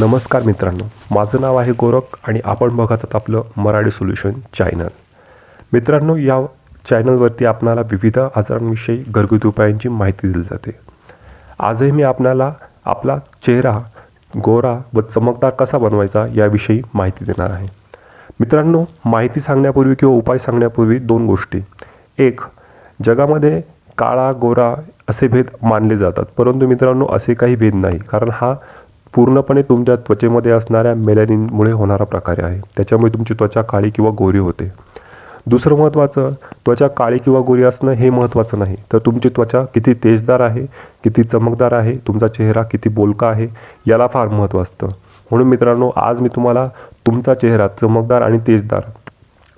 नमस्कार मित्रांनो माझं नाव आहे गोरख आणि आपण बघत आहात आपलं मराठी सोल्युशन चॅनल मित्रांनो या चॅनलवरती आपणाला विविध आजारांविषयी घरगुती उपायांची माहिती दिली जाते. आजही मी आपणाला आपला चेहरा गोरा व चमकदार कसा बनवायचा याविषयी माहिती देणार आहे. मित्रांनो माहिती सांगण्यापूर्वी किंवा उपाय सांगण्यापूर्वी दोन गोष्टी. एक जगामध्ये काळा गोरा असे भेद मानले जातात. परंतु मित्रांनो असे काही भेद नाही. कारण हा पूर्णपणे तुमच्या त्वचेमध्ये असणाऱ्या मेलॅनिनमुळे होणारा प्रकार आहे. त्याच्यामुळे तुमची त्वचा काळी किंवा गोरी होते. दुसरं महत्त्वाचं त्वचा काळी किंवा गोरी असणं हे महत्त्वाचं नाही. तर तुमची त्वचा किती तेजदार आहे किती चमकदार आहे तुमचा चेहरा किती बोलका आहे याला फार महत्त्व असतं. म्हणून मित्रांनो आज मी तुम्हाला तुमचा चेहरा चमकदार आणि तेजदार.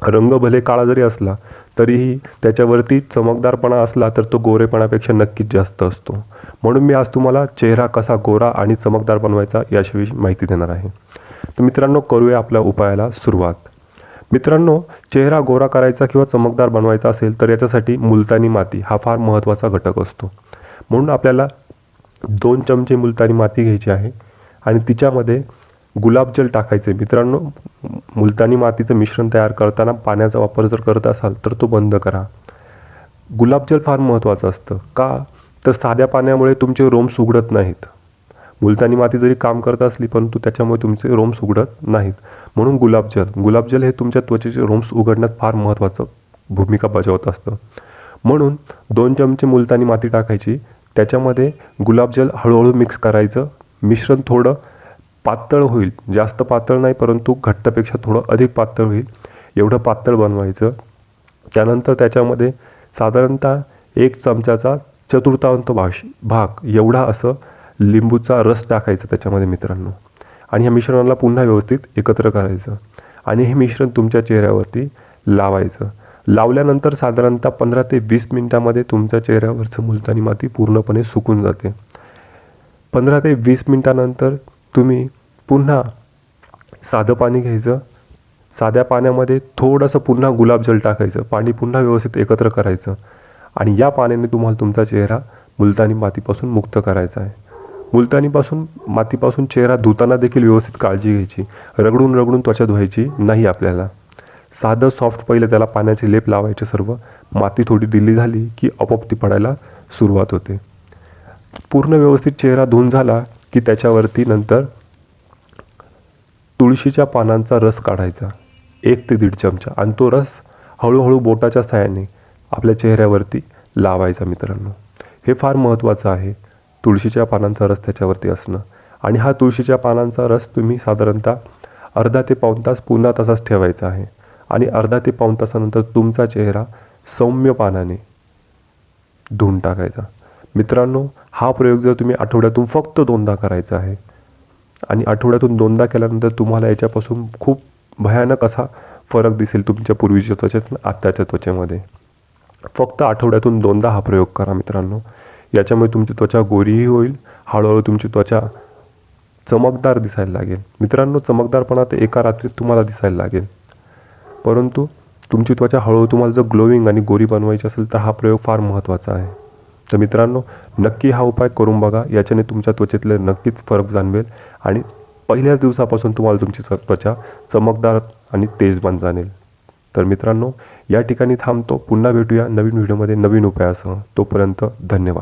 रंग भले काळा जरी असला तरीही त्याच्यावरती चमकदारपणा असला तर तो गोरेपणापेक्षा नक्कीच जास्त असतो. म्हणून मी आज तुम्हाला चेहरा कसा गोरा आणि चमकदार बनवायचा याशिवाय माहिती देणार आहे. तर मित्रांनो करूया आपल्या उपायाला सुरुवात. मित्रांनो चेहरा गोरा करायचा किंवा चमकदार बनवायचा असेल तर याच्यासाठी मुलतानी माती हा फार महत्त्वाचा घटक असतो. म्हणून आपल्याला दोन चमचे मुलतानी माती घ्यायची आहे आणि तिच्यामध्ये गुलाबजल टाकायचे मित्रांनो मुलतानी मातीचं मिश्रण तयार करताना पाण्याचा वापर जर करत असाल तर तो बंद करा. गुलाबजल फार महत्त्वाचं असतं. का? तर साध्या पाण्यामुळे तुमचे रोम्स उघडत नाहीत. मुलतानी माती जरी काम करत असली परंतु त्याच्यामुळे तुमचे रोम्स उघडत नाहीत. म्हणून गुलाबजल गुलाबजल हे तुमच्या त्वचेचे रोम्स उघडण्यात फार महत्त्वाचं भूमिका बजावत असतं. म्हणून दोन चमचे मुलतानी माती टाकायची. त्याच्यामध्ये गुलाबजल हळूहळू मिक्स करायचं. मिश्रण थोडं पातळ होईल. जास्त पातळ नाही परंतु घट्टपेक्षा थोडं अधिक पातळ होईल. एवढं पातळ बनवायचं. त्यानंतर त्याच्यामध्ये साधारणतः एक चमच्याचा चतुर्थांत भाष भाग एवढा असं लिंबूचा रस टाकायचा त्याच्यामध्ये मित्रांनो. आणि ह्या मिश्रणाला पुन्हा व्यवस्थित एकत्र करायचं. आणि हे मिश्रण तुमच्या चेहऱ्यावरती लावायचं. लावल्यानंतर साधारणतः पंधरा ते वीस मिनटामध्ये तुमच्या चेहऱ्यावरचं मुलतानी माती पूर्णपणे सुकून जाते. पंधरा ते वीस मिनटानंतर तुम्ही पुन्हा साधं पाणी घ्यायचं. साध्या पाण्यामध्ये थोडंसं पुन्हा गुलाबजल टाकायचं. पाणी पुन्हा व्यवस्थित एकत्र करायचं. आणि या पाण्याने तुम्हाला तुमचा चेहरा मुलतानी मातीपासून मुक्त करायचा आहे. मुलतानीपासून मातीपासून चेहरा धुताना देखील व्यवस्थित काळजी घ्यायची. रगडून रगडून त्वचा धुवायची नाही आपल्याला. साधं सॉफ्ट पहिलं त्याला पाण्याचे लेप लावायचे सर्व. माती थोडी दिली झाली की आपोआप ती पडायला सुरुवात होते. पूर्ण व्यवस्थित चेहरा धुवून झाला की त्याच्यावरती नंतर तुळशीच्या पानांचा रस काढायचा. एक ते दीड चमचा. आणि तो रस हळूहळू बोटाच्या सहाय्याने आपल्या चेहऱ्यावरती लावायचा मित्रांनो. हे फार महत्त्वाचं आहे. तुळशीच्या पानांचा रस त्याच्यावरती असणं. आणि हा तुळशीच्या पानांचा रस तुम्ही साधारणतः अर्धा ते पाऊण तास पुन्हा तसाच ठेवायचा आहे. आणि अर्धा ते पाऊण तासानंतर तुमचा चेहरा सौम्य पानाने धुवून टाकायचा. मित्रांनो हा प्रयोग जर तुम्ही आठवड्यातून फक्त दोनदा करायचा आहे आणि आठवड्यातून दोनदा केल्यानंतर तुम्हाला याच्यापासून खूप भयानक असा फरक दिसेल तुमच्या पूर्वीच्या त्वचेत आत्ताच्या त्वचेमध्ये. फक्त आठवड्यातून दोनदा हा प्रयोग करा मित्रांनो. याच्यामुळे तुमची त्वचा गोरीही होईल हळूहळू तुमची त्वचा चमकदार दिसायला लागेल. मित्रांनो चमकदारपणा ते एका रात्रीत तुम्हाला दिसायला लागेल. परंतु तुमची त्वचा हळूहळू तुम्हाला जर ग्लोविंग आणि गोरी बनवायची असेल तर हा प्रयोग फार महत्त्वाचा आहे. तर मित्रांनो नक्की हा उपाय करून बघा. याच्याने तुमच्या त्वचेतले नक्कीच फरक जाणवेल आणि पहिल्याच दिवसापासून तुम्हाला तुमची त्वचा चमकदार आणि तेजबान जाणेल. तर मित्रांनो या ठिकाणी थांबतो. पुन्हा भेटूया नवीन व्हिडिओमध्ये नवीन उपायासह. तोपर्यंत धन्यवाद.